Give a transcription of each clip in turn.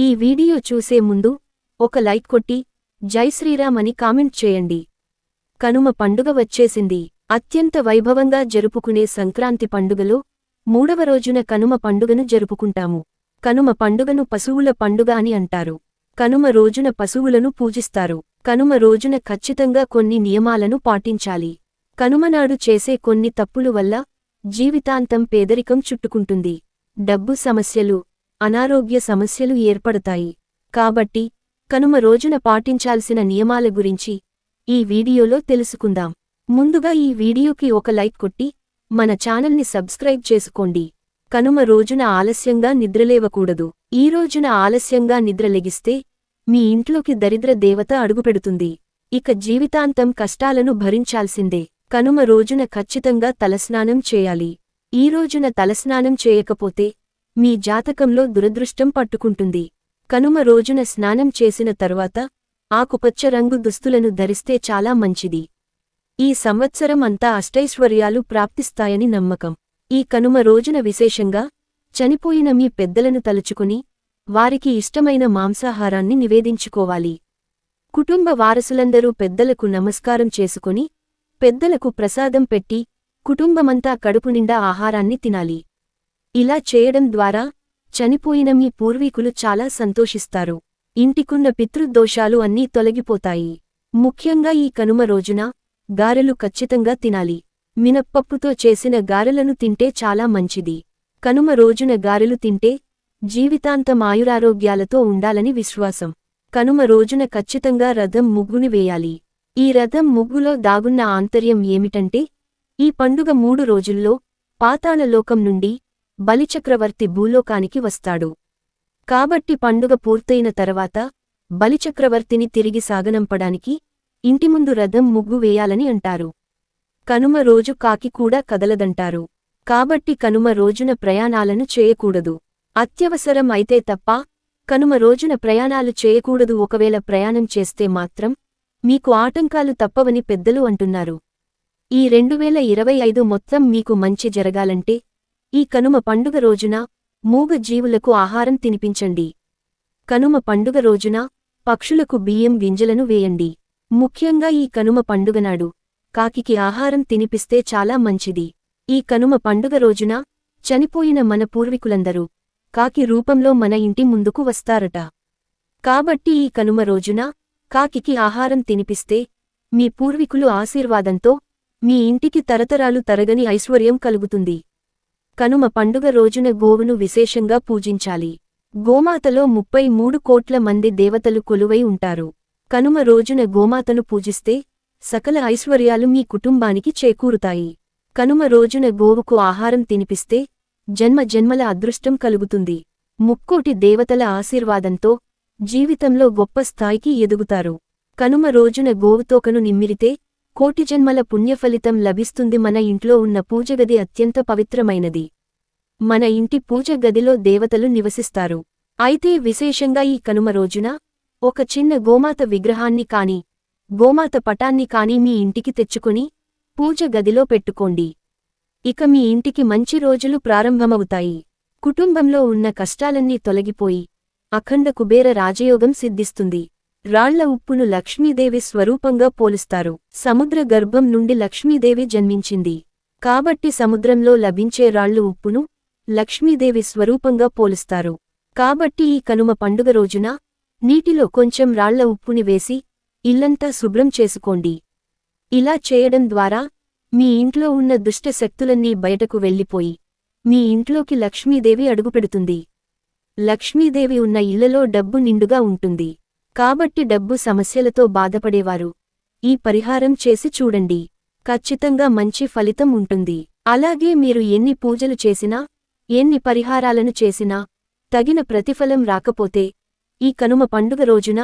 ఈ వీడియో చూసే ముందు ఒక లైక్ కొట్టి జై శ్రీరామ్ అని కామెంట్ చేయండి. కనుమ పండుగ వచ్చేసింది. అత్యంత వైభవంగా జరుపుకునే సంక్రాంతి పండుగలో మూడవ రోజున కనుమ పండుగను జరుపుకుంటాము. కనుమ పండుగను పశువుల పండుగ అని అంటారు. కనుమ రోజున పశువులను పూజిస్తారు. కనుమ రోజున ఖచ్చితంగా కొన్ని నియమాలను పాటించాలి. కనుమనాడు చేసే కొన్ని తప్పులు వల్ల జీవితాంతం పేదరికం చుట్టుకుంటుంది. డబ్బు సమస్యలు అనారోగ్య సమస్యలు ఏర్పడతాయి. కాబట్టి కనుమ రోజున పాటించాల్సిన నియమాల గురించి ఈ వీడియోలో తెలుసుకుందాం. ముందుగా ఈ వీడియోకి ఒక లైక్ కొట్టి మన ఛానల్ని సబ్స్క్రైబ్ చేసుకోండి. కనుమ రోజున ఆలస్యంగా నిద్రలేవకూడదు. ఈ రోజున ఆలస్యంగా నిద్రలెగిస్తే మీ ఇంట్లోకి దరిద్ర దేవత అడుగుపెడుతుంది. ఇక జీవితాంతం కష్టాలను భరించాల్సిందే. కనుమ రోజున ఖచ్చితంగా తలస్నానం చేయాలి. ఈ రోజున తలస్నానం చేయకపోతే మీ జాతకంలో దురదృష్టం పట్టుకుంటుంది. కనుమ రోజున స్నానం చేసిన తరువాత ఆకుపచ్చ రంగు దుస్తులను ధరిస్తే చాలా మంచిది. ఈ సంవత్సరం అంతా అష్టైశ్వర్యాలు ప్రాప్తిస్తాయని నమ్మకం. ఈ కనుమ రోజున విశేషంగా చనిపోయిన మీ పెద్దలను తలుచుకుని వారికి ఇష్టమైన మాంసాహారాన్ని నివేదించుకోవాలి. కుటుంబ వారసులందరూ పెద్దలకు నమస్కారం చేసుకుని పెద్దలకు ప్రసాదం పెట్టి కుటుంబమంతా కడుపు నిండా ఆహారాన్ని తినాలి. ఇలా చేయడం ద్వారా చనిపోయిన మీ పూర్వీకులు చాలా సంతోషిస్తారు. ఇంటికున్న పితృదోషాలు అన్నీ తొలగిపోతాయి. ముఖ్యంగా ఈ కనుమ రోజున గారెలు ఖచ్చితంగా తినాలి. మినప్పప్పుతో చేసిన గారెలను తింటే చాలా మంచిది. కనుమ రోజున గారెలు తింటే జీవితాంతం ఆయురారోగ్యాలతో ఉండాలని విశ్వాసం. కనుమ రోజున ఖచ్చితంగా రథం ముగ్గుని వేయాలి. ఈ రథం ముగ్గులో దాగున్న ఆంతర్యం ఏమిటంటే ఈ పండుగ మూడు రోజుల్లో పాతాళలోకం నుండి బలిచక్రవర్తి భూలోకానికి వస్తాడు. కాబట్టి పండుగ పూర్తయిన తర్వాత బలిచక్రవర్తిని తిరిగి సాగనంపడానికి ఇంటి ముందు రథం ముగ్గు వేయాలని అంటారు. కనుమ రోజు కాకి కూడా కదలదంటారు. కాబట్టి కనుమ రోజున ప్రయాణాలను చేయకూడదు. అత్యవసరం అయితే తప్ప కనుమ రోజున ప్రయాణాలు చేయకూడదు. ఒకవేళ ప్రయాణం చేస్తే మాత్రం మీకు ఆటంకాలు తప్పవని పెద్దలు అంటున్నారు. ఈ రెండువేల ఇరవై ఐదు మొత్తం మీకు మంచి జరగాలంటే ఈ కనుమ పండుగ రోజున మూగ జీవులకు ఆహారం తినిపించండి. కనుమ పండుగ రోజున పక్షులకు బియ్యం గింజలను వేయండి. ముఖ్యంగా ఈ కనుమ పండుగనాడు కాకికి ఆహారం తినిపిస్తే చాలా మంచిది. ఈ కనుమ పండుగ రోజున చనిపోయిన మన పూర్వీకులందరూ కాకి రూపంలో మన ఇంటి ముందుకు వస్తారట. కాబట్టి ఈ కనుమ రోజున కాకికి ఆహారం తినిపిస్తే మీ పూర్వీకులు ఆశీర్వాదంతో మీ ఇంటికి తరతరాలు తరగని ఐశ్వర్యం కలుగుతుంది. కనుమ పండుగ రోజున గోవును విశేషంగా పూజించాలి. గోమాతలో ముప్పై మూడు కోట్ల మంది దేవతలు కొలువై ఉంటారు. కనుమ రోజున గోమాతను పూజిస్తే సకల ఐశ్వర్యాలు మీ కుటుంబానికి చేకూరుతాయి. కనుమ రోజున గోవుకు ఆహారం తినిపిస్తే జన్మ జన్మల అదృష్టం కలుగుతుంది. ముక్కోటి దేవతల ఆశీర్వాదంతో జీవితంలో గొప్ప స్థాయికి ఎదుగుతారు. కనుమ రోజున గోవుతోకను నిమ్మిరితే కోటి జన్మల పుణ్యఫలితం లభిస్తుంది మన ఇంట్లో ఉన్న పూజగది అత్యంత పవిత్రమైనది. మన ఇంటి పూజ గదిలో దేవతలు నివసిస్తారు. అయితే విశేషంగా ఈ కనుమ రోజున ఒక చిన్న గోమాత విగ్రహాన్ని కాని గోమాత పటాన్ని కాని మీ ఇంటికి తెచ్చుకుని పూజ గదిలో పెట్టుకోండి. ఇక మీ ఇంటికి మంచి రోజులు ప్రారంభమవుతాయి. కుటుంబంలో ఉన్న కష్టాలన్నీ తొలగిపోయి అఖండ కుబేర రాజయోగం సిద్ధిస్తుంది. రాళ్ళ ఉప్పును లక్ష్మీదేవి స్వరూపంగా పోలుస్తారు. సముద్ర గర్భం నుండి లక్ష్మీదేవి జన్మించింది. కాబట్టి సముద్రంలో లభించే రాళ్ళు ఉప్పును లక్ష్మీదేవి స్వరూపంగా పోలుస్తారు. కాబట్టి ఈ కనుమ పండుగ రోజున నీటిలో కొంచెం రాళ్ళ ఉప్పుని వేసి ఇల్లంతా శుభ్రం చేసుకోండి. ఇలా చేయడం ద్వారా మీ ఇంట్లో ఉన్న దుష్ట శక్తులన్నీ బయటకు వెళ్ళిపోయి మీ ఇంట్లోకి లక్ష్మీదేవి అడుగుపెడుతుంది. లక్ష్మీదేవి ఉన్న ఇళ్ళలో డబ్బు నిండుగా ఉంటుంది. కాబట్టి డబ్బు సమస్యలతో బాధపడేవారు. ఈ పరిహారం చేసి చూడండి. ఖచ్చితంగా మంచి ఫలితం ఉంటుంది. అలాగే మీరు ఎన్ని పూజలు చేసినా ఎన్ని పరిహారాలను చేసినా తగిన ప్రతిఫలం రాకపోతే ఈ కనుమ పండుగ రోజున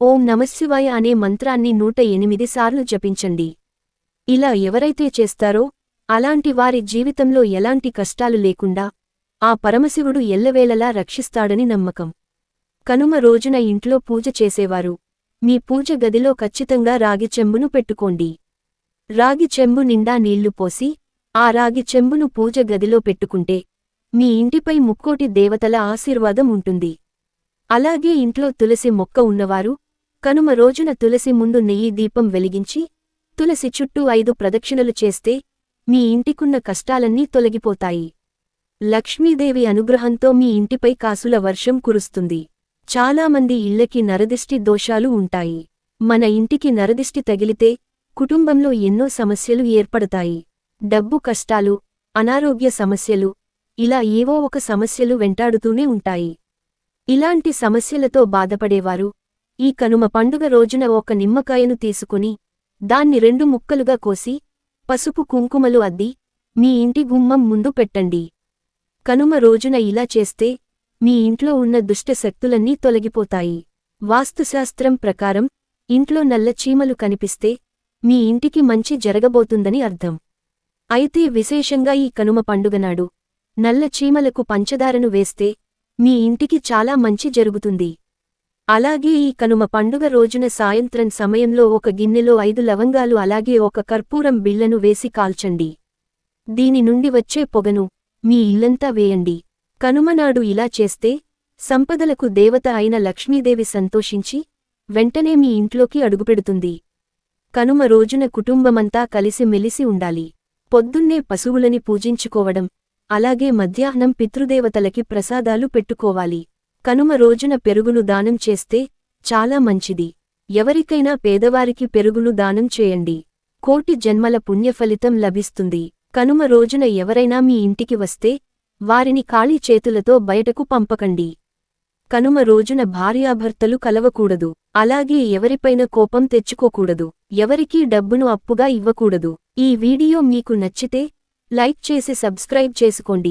ఓం నమశివాయ అనే మంత్రాన్ని నూట ఎనిమిది సార్లు జపించండి. ఇలా ఎవరైతే చేస్తారో అలాంటి వారి జీవితంలో ఎలాంటి కష్టాలు లేకుండా ఆ పరమశివుడు ఎల్లవేళలా రక్షిస్తాడని నమ్మకం. కనుమ రోజున ఇంట్లో పూజ చేసేవారు. మీ పూజ గదిలో ఖచ్చితంగా రాగి చెంబును పెట్టుకోండి. రాగి చెంబు నిండా నీళ్ళు పోసి ఆ రాగి చెంబును పూజ గదిలో పెట్టుకుంటే మీ ఇంటిపై ముక్కోటి దేవతల ఆశీర్వాదం ఉంటుంది. అలాగే ఇంట్లో తులసి మొక్క ఉన్నవారు కనుమ రోజున తులసి ముందు నెయ్యి దీపం వెలిగించి తులసి చుట్టూ ఐదు ప్రదక్షిణలు చేస్తే మీ ఇంటికున్న కష్టాలన్నీ తొలగిపోతాయి. లక్ష్మీదేవి అనుగ్రహంతో మీ ఇంటిపై కాసుల వర్షం కురుస్తుంది. చాలామంది ఇళ్ళకి నరదిష్టి దోషాలు ఉంటాయి. మన ఇంటికి నరదిష్టి తగిలితే కుటుంబంలో ఎన్నో సమస్యలు ఏర్పడతాయి. డబ్బు కష్టాలు అనారోగ్య సమస్యలు ఇలా ఏవో ఒక సమస్యలు వెంటాడుతూనే ఉంటాయి. ఇలాంటి సమస్యలతో బాధపడేవారు ఈ కనుమ పండుగ రోజున ఒక నిమ్మకాయను తీసుకుని దాన్ని రెండు ముక్కలుగా కోసి పసుపు కుంకుమలు అద్ది మీ ఇంటి గుమ్మం ముందు పెట్టండి. కనుమ రోజున ఇలా చేస్తే మీ ఇంట్లో ఉన్న దుష్ట శక్తులన్నీ తొలగిపోతాయి. వాస్తుశాస్త్రం ప్రకారం ఇంట్లో నల్ల చీమలు కనిపిస్తే మీ ఇంటికి మంచి జరగబోతుందని అర్థం. అయితే విశేషంగా ఈ కనుమ పండుగనాడు నల్ల చీమలకు పంచదారను వేస్తే మీ ఇంటికి చాలా మంచి జరుగుతుంది. అలాగే ఈ కనుమ పండుగ రోజున సాయంత్రం సమయంలో ఒక గిన్నెలో ఐదు లవంగాలు అలాగే ఒక కర్పూరం బిళ్ళను వేసి కాల్చండి. దీని నుండి వచ్చే పొగను మీ ఇల్లంతా వేయండి. కనుమనాడు ఇలా చేస్తే సంపదలకు దేవత అయిన లక్ష్మీదేవి సంతోషించి వెంటనే మీ ఇంట్లోకి అడుగుపెడుతుంది. కనుమ రోజున కుటుంబమంతా కలిసి మెలిసి ఉండాలి. పొద్దున్నే పశువులని పూజించుకోవడం అలాగే మధ్యాహ్నం పితృదేవతలకి ప్రసాదాలు పెట్టుకోవాలి. కనుమ రోజున పెరుగును దానం చేస్తే చాలా మంచిది. ఎవరికైనా పేదవారికి పెరుగును దానం చేయండి. కోటి జన్మల పుణ్యఫలితం లభిస్తుంది. కనుమ రోజున ఎవరైనా మీ ఇంటికి వస్తే వారిని ఖాళీ చేతులతో బయటకు పంపకండి. కనుమ రోజున భార్యాభర్తలు కలవకూడదు. అలాగే ఎవరిపైన కోపం తెచ్చుకోకూడదు. ఎవరికీ డబ్బును అప్పుగా ఇవ్వకూడదు. ఈ వీడియో మీకు నచ్చితే లైక్ చేసి సబ్స్క్రైబ్ చేసుకోండి.